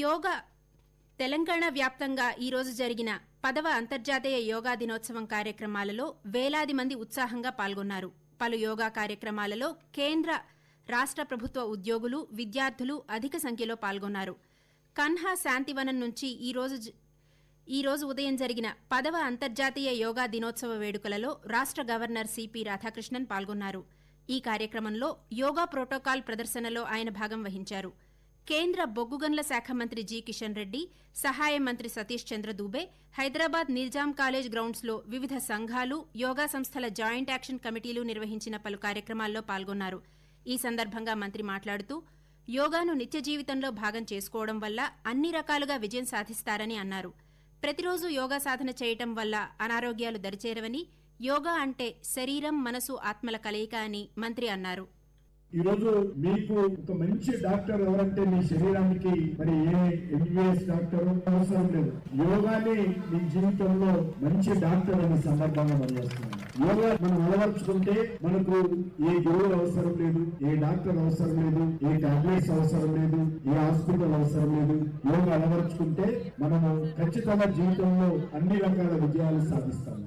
యోగా తెలంగాణ వ్యాప్తంగా ఈరోజు జరిగిన పదవ అంతర్జాతీయ యోగా దినోత్సవం కార్యక్రమాలలో వేలాది మంది ఉత్సాహంగా పాల్గొన్నారు. పలు యోగా కార్యక్రమాలలో కేంద్ర రాష్ట ప్రభుత్వ ఉద్యోగులు విద్యార్థులు అధిక సంఖ్యలో పాల్గొన్నారు. కన్హా శాంతివనం నుంచి ఈ రోజు ఈ రోజు ఉదయం జరిగిన పదవ అంతర్జాతీయ యోగా దినోత్సవ వేడుకలలో రాష్ట గవర్నర్ సిపి రాధాకృష్ణన్ పాల్గొన్నారు. ఈ కార్యక్రమంలో యోగా ప్రోటోకాల్ ప్రదర్శనలో ఆయన భాగం వహించారు. కేంద్ర బొగ్గుగన్ల శాఖ మంత్రి జి కిషన్ రెడ్డి సహాయ మంత్రి సతీష్ చంద్ర దూబే హైదరాబాద్ నిజాం కాలేజ్ గ్రౌండ్స్లో వివిధ సంఘాలు యోగా సంస్థల జాయింట్ యాక్షన్ కమిటీలు నిర్వహించిన పలు కార్యక్రమాల్లో పాల్గొన్నారు. ఈ సందర్భంగా మంత్రి మాట్లాడుతూ యోగాను నిత్య జీవితంలో భాగం చేసుకోవడం వల్ల అన్ని రకాలుగా విజయం సాధిస్తారని అన్నారు. ప్రతిరోజు యోగా సాధన చేయటం వల్ల అనారోగ్యాలు దరిచేరవని యోగా అంటే శరీరం మనసు ఆత్మల కలయిక అని మంత్రి అన్నారు. ఈ రోజు మీకు ఒక మంచి డాక్టర్ ఎవరంటే మీ శరీరానికి మరి ఏ ఎంబీబీఎస్ డాక్టర్? అవసరం లేదు. యోగాని మీ జీవితంలో మంచి డాక్టర్ అనే సందర్భంగా పనిచేస్తున్నాను యోగా మనం అలవర్చుకుంటే మనకు ఏ గురువులు అవసరం లేదు ఏ డాక్టర్ అవసరం లేదు ఏ టాబ్లెట్స్ అవసరం లేదు ఏ హాస్పిటల్ అవసరం లేదు. యోగా అలవర్చుకుంటే మనము ఖచ్చితంగా జీవితంలో అన్ని రకాల విజయాలు సాధిస్తాము